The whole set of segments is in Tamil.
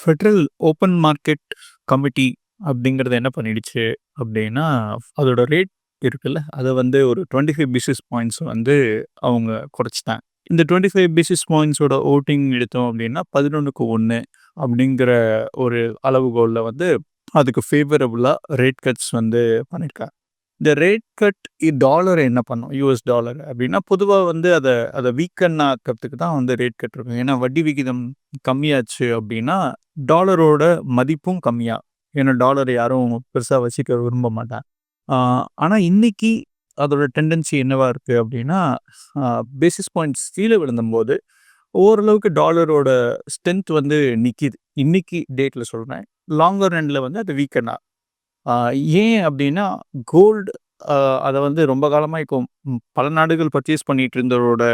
ஃபெடரல் ஓப்பன் மார்க்கெட் கமிட்டி அப்படிங்கிறது என்ன பண்ணிடுச்சு அப்படின்னா, அதோட ரேட் இருக்குல்ல, அதை வந்து ஒரு 25 பேசிஸ் பாயிண்ட்ஸ் வந்து அவங்க குறைச்சிட்டாங்க இந்த 25 பேசிஸ் பாயிண்ட்ஸோட ஓட்டிங் எடுத்தோம் அப்படின்னா, 11க்கு 1 அப்படிங்கிற ஒரு அளவுகோலில் வந்து அதுக்கு ஃபேவரபுளாக ரேட் கட்ஸ் வந்து பண்ணியிருக்காங்க. இந்த ரேட் கட் டாலரை என்ன பண்ணும்? யூஎஸ் டாலர் அப்படின்னா, பொதுவாக வந்து அதை அதை வீக்கன் ஆக்கிறதுக்கு தான் வந்து ரேட் கட் இருக்கும். ஏன்னா வட்டி விகிதம் கம்மியாச்சு அப்படின்னா, டாலரோட மதிப்பும் கம்மியாக ஏன்னா டாலரை யாரும் பெருசாக வச்சுக்க விரும்ப மாட்டாங்க. ஆனால் இன்னைக்கு அதோட டெண்டன்சி என்னவா இருக்குது அப்படின்னா, பேசிஸ் பாயிண்ட்ஸ் கீழே விழுந்தும்போது ஓரளவுக்கு டாலரோட ஸ்ட்ரென்த் வந்து நிற்கிது இன்னைக்கு டேட்டில் சொல்கிறேன் லாங்கர் ரன்ல வந்து அது வீக்கன் ஏன் அப்படின்னா, கோல்டு அதை வந்து ரொம்ப காலமாக இப்போ பல நாடுகள் பர்ச்சேஸ் பண்ணிட்டு இருந்ததோட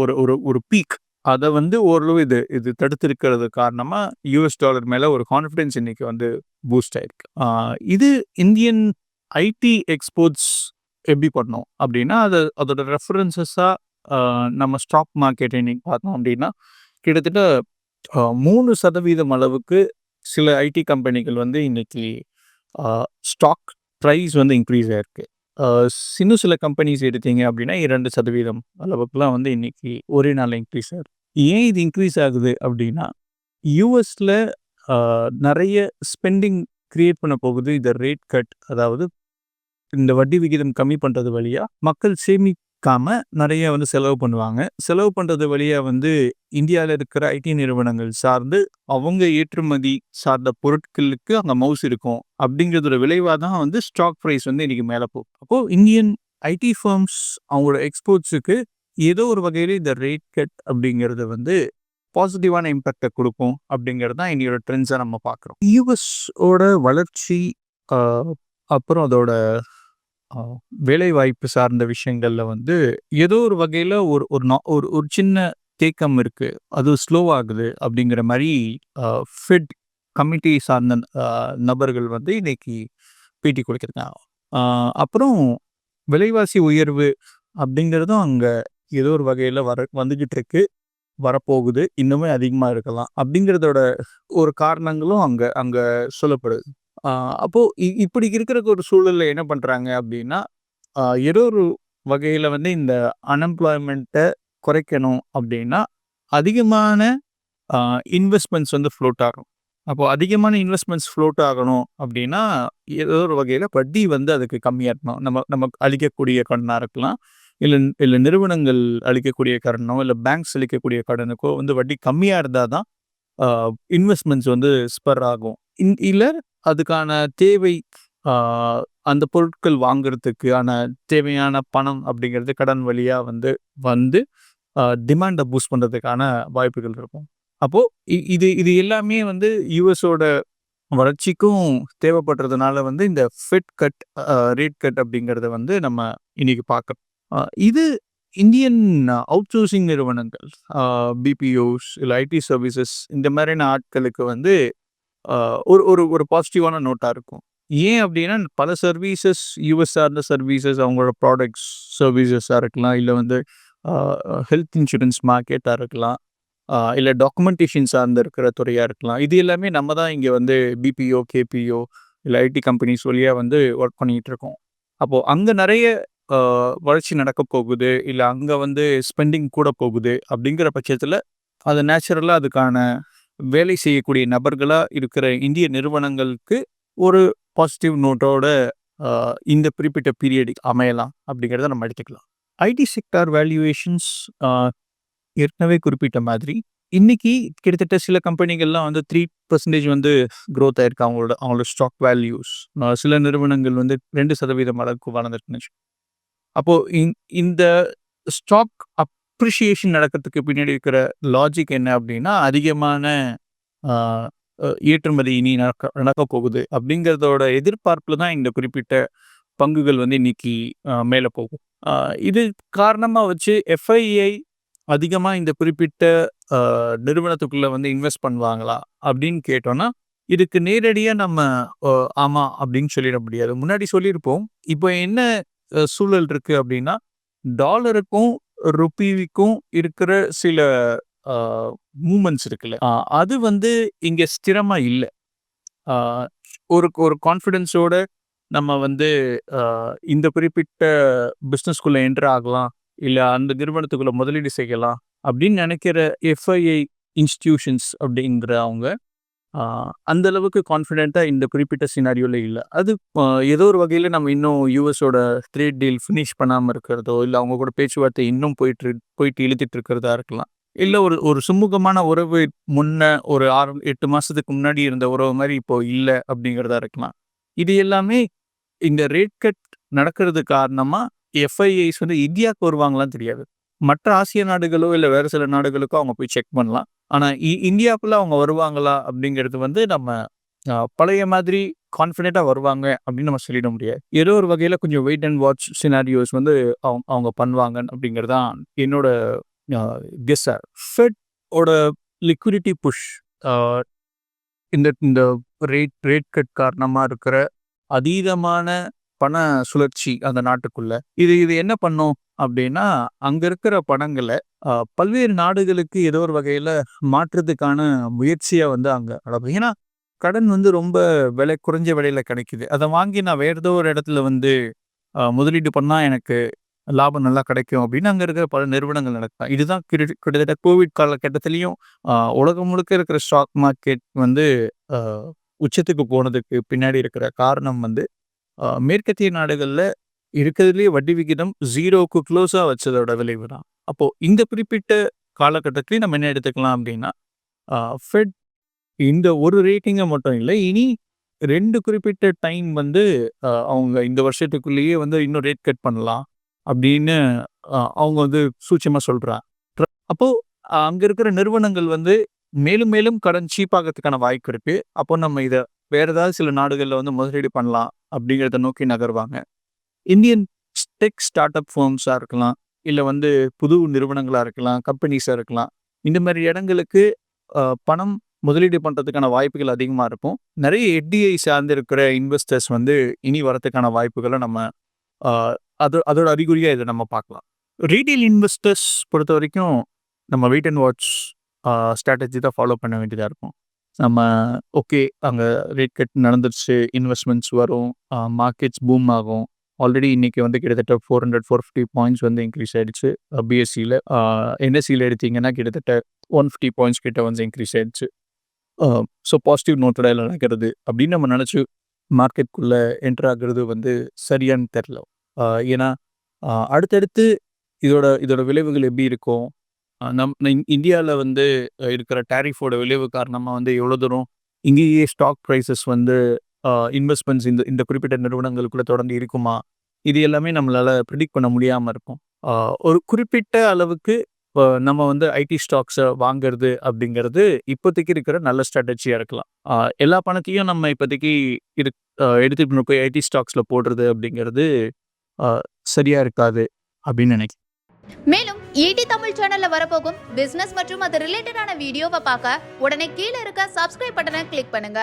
ஒரு ஒரு ஒரு பீக் அதை வந்து ஓரளவு இது இது தடுத்திருக்கிறது காரணமாக யூஎஸ் டாலர் மேலே ஒரு கான்ஃபிடென்ஸ் இன்னைக்கு வந்து பூஸ்ட் ஆயிருக்கு. இது இந்தியன் ஐடி எக்ஸ்போர்ட்ஸ் எப்படி பண்ணோம் அப்படின்னா, அது அதோட ரெஃபரன்சஸாக நம்ம ஸ்டாக் மார்க்கெட் இன்னைக்கு பார்த்தோம் அப்படின்னா, கிட்டத்தட்ட மூணு சதவீதம் அளவுக்கு சில ஐடி கம்பெனிகள் வந்து இன்னைக்கு ஸ்டாக் ப்ரைஸ் வந்து இன்க்ரீஸ் ஆகிருக்கு சின்ன இன்னும் சில கம்பெனிஸ் எடுத்தீங்க அப்படின்னா, இரண்டு சதவீதம் அளவுக்குலாம் வந்து இன்னைக்கு ஒரே நாளில் இன்க்ரீஸ் ஆகுது ஏன் இது இன்க்ரீஸ் ஆகுது அப்படின்னா, யூஎஸில் நிறைய ஸ்பெண்டிங் க்ரியேட் பண்ண போகுது இந்த ரேட் கட். அதாவது இந்த வட்டி விகிதம் கம்மி பண்ணுறது வழியா, மக்கள் சேமி சேமிக்காம நிறைய வந்து செலவு பண்ணுவாங்க. செலவு பண்ணுறது வழியாக வந்து இந்தியாவில் இருக்கிற ஐடி நிறுவனங்கள் சார்ந்து, அவங்க ஏற்றுமதி சார்ந்த பொருட்களுக்கு அந்த மவுஸ் இருக்கும். அப்படிங்கிறதோட விளைவாக தான் வந்து ஸ்டாக் ப்ரைஸ் வந்து இன்றைக்கி மேலே போகும். அப்போது இந்தியன் ஐடி ஃபர்ம்ஸ் அவங்களோட எக்ஸ்போர்ட்ஸுக்கு ஏதோ ஒரு வகையில் இந்த ரேட் கட் அப்படிங்கிறது வந்து பாசிட்டிவான இம்பேக்டை கொடுக்கும் அப்படிங்கிறது தான் இன்னையோட ட்ரெண்ட்ஸை நம்ம பார்க்குறோம். யூஎஸோட வளர்ச்சி அப்புறம் அதோட வேலைவாய்ப்பு சார்ந்த விஷயங்கள்ல வந்து ஏதோ ஒரு வகையில் ஒரு ஒரு நா ஒரு ஒரு சின்ன தேக்கம் இருக்குது அது ஸ்லோ ஆகுது அப்படிங்கிற மாதிரி ஃபிட் கமிட்டி சார்ந்த நபர்கள் வந்து இன்னைக்கு பேட்டி குடுத்திருக்காங்க. அப்புறம் விலைவாசி உயர்வு அப்படிங்கிறதும் அங்கே ஏதோ ஒரு வகையில் வர வந்துக்கிட்டு இருக்கு. வரப்போகுது. இன்னுமே அதிகமாக இருக்கலாம். அப்படிங்கிறதோட ஒரு காரணங்களும் அங்கே அங்கே சொல்லப்படுது. அப்போது இ இப்படி இருக்கிற ஒரு சூழலில் என்ன பண்ணுறாங்க அப்படின்னா, ஏதோ ஒரு வகையில் வந்து இந்த அன்எம்ப்ளாய்மெண்ட்டை குறைக்கணும் அப்படின்னா, அதிகமான இன்வெஸ்ட்மெண்ட்ஸ் வந்து ஃப்ளோட் ஆகும். அப்போது அதிகமான இன்வெஸ்ட்மெண்ட்ஸ் ஃப்ளோட் ஆகணும் அப்படின்னா, ஏதோ ஒரு வகையில் வட்டி வந்து அதுக்கு கம்மியாக இருக்கணும். நம்ம நம்ம அளிக்கக்கூடிய கடனாக இருக்கலாம். இல்லை இல்லை நிறுவனங்கள் அளிக்கக்கூடிய கடனோ, இல்லை பேங்க்ஸ் அளிக்கக்கூடிய கடனுக்கோ வந்து வட்டி கம்மியாக இருந்தால் தான் இன்வெஸ்ட்மெண்ட்ஸ் வந்து ஸ்பர் ஆகும். இன் இல்லை அதுக்கான தேவை அந்த பொருட்கள் வாங்குறதுக்கான தேவையான பணம் அப்படிங்கிறது கடன் வழியாக வந்து வந்து டிமாண்டை பூஸ்ட் பண்ணுறதுக்கான வாய்ப்புகள் இருக்கும். அப்போது இ இது இது எல்லாமே வந்து யூஎஸோட வளர்ச்சிக்கும் தேவைப்படுறதுனால வந்து இந்த ஃபிட் கட் ரேட் கட் அப்படிங்கிறத வந்து நம்ம இன்னைக்கு பார்க்குறோம் இது இந்தியன் அவுட்சோர்சிங் நிறுவனங்கள் பிபிஓஸ் இல்லை ஐடி சர்வீசஸ் இந்த மாதிரியான ஆட்களுக்கு வந்து ஒரு ஒரு ஒரு பாசிட்டிவான நோட்டாக இருக்கும். ஏன் அப்படின்னா, பல சர்வீசஸ் யூஎஸ் சார்ந்த சர்வீசஸ் அவங்களோட ப்ராடக்ட்ஸ் சர்வீசஸாக இருக்கலாம். இல்லை வந்து ஹெல்த் இன்சூரன்ஸ் மார்க்கெட்டாக இருக்கலாம். இல்லை டாக்குமெண்டேஷன் டாக்குமென்டேஷன் சார்ந்து இருக்கிற துறையாக இருக்கலாம். இது எல்லாமே நம்ம தான் இங்கே வந்து பிபிஓ, கேபிஓ இல்லை ஐடி கம்பெனிஸ் வழியாக வந்து ஒர்க் பண்ணிகிட்டு இருக்கோம். அப்போது அங்கே நிறைய வளர்ச்சி நடக்கப் போகுது. இல்லை அங்கே வந்து ஸ்பெண்டிங் கூட போகுது. அப்படிங்கிற பட்சத்தில் அது நேச்சுரலாக அதுக்கான வேலை செய்யக்கூடிய நபர்களாக இருக்கிற இந்திய நிறுவனங்களுக்கு ஒரு பாசிட்டிவ் நோட்டோட இந்த குறிப்பிட்ட பீரியட் அமையலாம் அப்படிங்கிறத நம்ம எடுத்துக்கலாம். ஐடி செக்டார் வேல்யூவேஷன்ஸ் ஏற்கனவே குறிப்பிட்ட மாதிரி, இன்னைக்கு கிட்டத்தட்ட சில கம்பெனிகள்லாம் வந்து த்ரீ பர்சன்டேஜ் வந்து க்ரோத் ஆயிருக்கு அவங்களோட அவங்களோட ஸ்டாக் வேல்யூஸ். சில நிறுவனங்கள் வந்து ரெண்டு சதவீதம் அளவுக்கு வளர்ந்துருக்குன்னு அப்போது இந் இந்த ஸ்டாக் அப் அப்ரிஷியேஷன் நடக்கிறதுக்கு பின்னாடி இருக்கிற லாஜிக் என்ன அப்படின்னா, அதிகமான ஏற்றுமதி இனி நடக்க நடக்கப் போகுது அப்படிங்கிறதோட எதிர்பார்ப்பில் தான் இந்த குறிப்பிட்ட பங்குகள் வந்து இன்னைக்கு மேலே போகும். இது காரணமாக வச்சு எஃப்ஐஐ அதிகமாக இந்த குறிப்பிட்ட நிறுவனத்துக்குள்ளே வந்து இன்வெஸ்ட் பண்ணுவாங்களா? அப்படின்னு கேட்டோம்னா, இதுக்கு நேரடியாக நம்ம ஆமாம் அப்படின்னு சொல்லிட முடியாது. முன்னாடி சொல்லியிருப்போம். இப்போ என்ன சூழல் இருக்குது அப்படின்னா, டாலருக்கும், ருப்பீவிக்கும் இருக்கிற சில மூமெண்ட்ஸ் இருக்குல்ல, அது வந்து இங்கே ஸ்திரமாக இல்லை ஒரு ஒரு கான்ஃபிடென்ஸோட நம்ம வந்து இந்த குறிப்பிட்ட பிஸ்னஸ்க்குள்ளே என்ட்ரு ஆகலாம். இல்லை அந்த நிறுவனத்துக்குள்ளே முதலீடு செய்யலாம். அப்படின்னு நினைக்கிற எஃப்ஐஐ இன்ஸ்டிடியூஷன்ஸ் அப்படிங்கிற அவங்க, அந்த அளவுக்கு கான்ஃபிடென்ட்டாக இந்த குறிப்பிட்ட சினாரியோவில் இல்லை அது ஏதோ ஒரு வகையில் நம்ம இன்னும் யூஎஸோட ட்ரேட் டீல் ஃபினிஷ் பண்ணாமல் இருக்கிறதோ, இல்லை அவங்க கூட பேச்சுவார்த்தை இன்னும் போயிட்டு போயிட்டு இழுத்துட்டு இருக்கிறதா இருக்கலாம். இல்லை ஒரு ஒரு சுமூகமான உறவு முன்ன ஒரு ஆறு எட்டு மாதத்துக்கு முன்னாடி இருந்த உறவு மாதிரி இப்போ இல்லை அப்படிங்கிறதா இருக்கலாம். இது எல்லாமே இந்த ரேட் கட் நடக்கிறது காரணமாக எஃப்ஐஐஸ் வந்து இந்தியாவுக்கு வருவாங்களான்னு தெரியாது. மற்ற ஆசிய நாடுகளோ, இல்லை வேறு சில நாடுகளுக்கோ அவங்க போய் செக் பண்ணலாம். ஆனால் இ அவங்க வருவாங்களா அப்படிங்கிறது வந்து நம்ம பழைய மாதிரி கான்ஃபிடெண்ட்டாக வருவாங்க அப்படின்னு நம்ம சொல்லிட முடியாது. ஏதோ ஒரு வகையில் கொஞ்சம் வெயிட் அண்ட் வாட்ச் சினாரியோஸ் வந்து அவங்க அவங்க பண்ணுவாங்க அப்படிங்கிறது தான் என்னோட அ ஃபெட்டோட லிக்விடிட்டி புஷ் இந்த இந்த ரேட் ரேட் கட் காரணமாக இருக்கிற அதீதமான பண சுழற்சி அந்த நாட்டுக்குள்ள. இது இது என்ன பண்ணும் அப்படின்னா, அங்க இருக்கிற படங்களை பல்வேறு நாடுகளுக்கு ஏதோ ஒரு வகையில மாற்றுறதுக்கான முயற்சியா வந்து அங்க நடக்கும். ஏன்னா, கடன் வந்து ரொம்ப விலை குறைஞ்ச விலையில கிடைக்குது. அதை வாங்கி நான் வேற ஏதோ ஒரு இடத்துல வந்து முதலீடு பண்ணா எனக்கு லாபம் நல்லா கிடைக்கும் அப்படின்னு அங்கே இருக்கிற பல நிறுவனங்கள் நடக்கலாம். இதுதான் கிட்டத்தட்ட கோவிட் காலகட்டத்திலையும் உலகம் முழுக்க இருக்கிற ஸ்டாக் மார்க்கெட் வந்து உச்சத்துக்கு போனதுக்கு பின்னாடி இருக்கிற காரணம் வந்து, மேற்கத்திய நாடுகளில் இருக்கிறதுலேயே வட்டி விகிதம் 0க்கு க்ளோஸா வச்சதோட விளைவு தான். அப்போ இந்த குறிப்பிட்ட காலகட்டத்திலையும் நம்ம என்ன எடுத்துக்கலாம் அப்படின்னா, ஃபெட் இந்த ஒரு ரேட்டிங்க மட்டும் இல்ல. இனி ரெண்டு குறிப்பிட்ட டைம் வந்து அவங்க இந்த வருஷத்துக்குள்ளேயே வந்து இன்னும் ரேட் கட் பண்ணலாம் அப்படின்னு அவங்க வந்து சூட்சமா சொல்கிறாங்க அப்போ அங்க இருக்கிற நிறுவனங்கள் வந்து மேலும் மேலும் கடன் சீப் ஆகறதுக்கான வாய்ப்பு இருக்குது அப்போ நம்ம இதை வேற ஏதாவது சில நாடுகளில் வந்து முதலீடு பண்ணலாம் அப்படிங்கிறத நோக்கி நகர்வாங்க. இந்தியன் டெக் ஸ்டார்ட் அப் ஃபார்ம்ஸாக இருக்கலாம். இல்லை வந்து புது நிறுவனங்களாக இருக்கலாம். கம்பெனிஸாக இருக்கலாம். இந்த மாதிரி இடங்களுக்கு பணம் முதலீடு பண்ணுறதுக்கான வாய்ப்புகள் அதிகமாக இருக்கும். நிறைய எஃப்டிஐ சார்ந்து இருக்கிற இன்வெஸ்டர்ஸ் வந்து இனி வரத்துக்கான வாய்ப்புகளை நம்ம அது அதோட அறிகுறியாக இதை நம்ம பார்க்கலாம். ரீட்டெயில் இன்வெஸ்டர்ஸ் பொறுத்த வரைக்கும் நம்ம வெயிட் அண்ட் வாட்ச் ஸ்ட்ராட்டஜி தான் ஃபாலோ பண்ண வேண்டியதாக இருக்கும். நம்ம ஓகே அங்கே ரேட் கட் நடந்துருச்சு. இன்வெஸ்ட்மெண்ட்ஸ் வரும். மார்க்கெட்ஸ் பூம் ஆகும். ஆல்ரெடி இன்றைக்கி வந்து கிட்டத்தட்ட 400, 450 பாயிண்ட்ஸ் வந்து இன்க்ரீஸ் ஆயிடுச்சு. பிஎஸ்சியில் என்எஸ்சியில் எடுத்தீங்கன்னா கிட்டத்தட்ட 150 பாயிண்ட்ஸ் கிட்ட வந்து இன்க்ரீஸ் ஆகிடுச்சு ஸோ பாசிட்டிவ் நோட்டடா நடக்கிறது அப்படின்னு நம்ம நினச்சி மார்க்கெட்குள்ளே என்டர் ஆகிறது வந்து சரியான்னு தெரில ஏன்னா, அடுத்தடுத்து இதோட இதோட விளைவுகள் எப்படி இருக்கும்? நம் இந் வந்து இருக்கிற டேரிஃபோட விளைவு காரணமாக வந்து எவ்வளோ தூரம் இங்கேயே ஸ்டாக் ப்ரைஸஸ் வந்து இன்வெஸ்ட்மெண்ட்ஸ் இந்த இந்த குறிப்பிட்ட நிறுவனங்களுக்குள்ள தொடர்ந்து இருக்குமா? இது எல்லாமே நம்மளால ப்ரிடிக்ட் பண்ண முடியாம இருக்கும். ஒரு குறிப்பிட்ட அளவுக்கு இப்போ நம்ம வந்து ஐடி ஸ்டாக்ஸ வாங்கிறது அப்படிங்கிறது இப்போதைக்கு இருக்கிற நல்ல ஸ்ட்ராட்டஜியாக இருக்கலாம். எல்லா பணத்தையும் நம்ம இப்போதைக்கு இரு எடுத்துட்டு போய் ஐடி ஸ்டாக்ஸ்ல போடுறது அப்படிங்கிறது சரியாக சரியா இருக்காது அப்படின்னு நினைக்கிறேன் மேலும் ஈடி தமிழ் சேனல்ல வரப்போகும் பிசினஸ் மற்றும் அது ரிலேட்டடான வீடியோவை பார்க்க உடனே கீழ இருக்க சப்ஸ்கிரைப் பட்டனை கிளிக் பண்ணுங்க